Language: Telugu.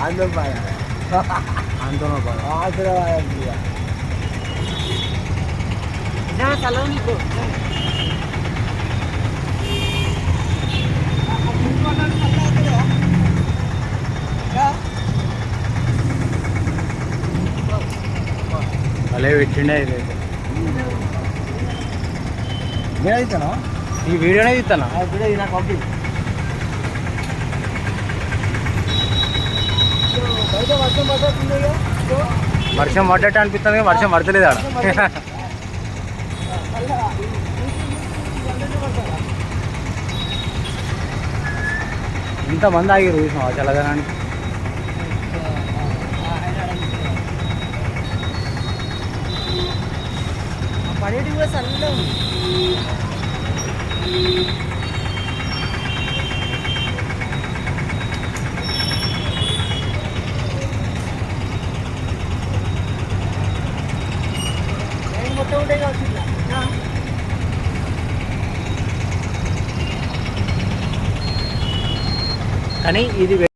ఆందోళన ఆందోళన బాగా ఆశీర్వాదం సెలవు నీకు అలే పెట్టిండే ఇదైతే నేను అవుతాను ఈ వీడియోనే ఇప్పుడు ఇది నాకు పంపి వర్షం పడ్డట్టు అనిపిస్తుంది కానీ వర్షం పడతలేదు ఆడ. ఇంతమంది ఆగి చూసినావా చల్లదనానికి? పడేటి కూడా చల్లగా ఉంది. కానీ ఇది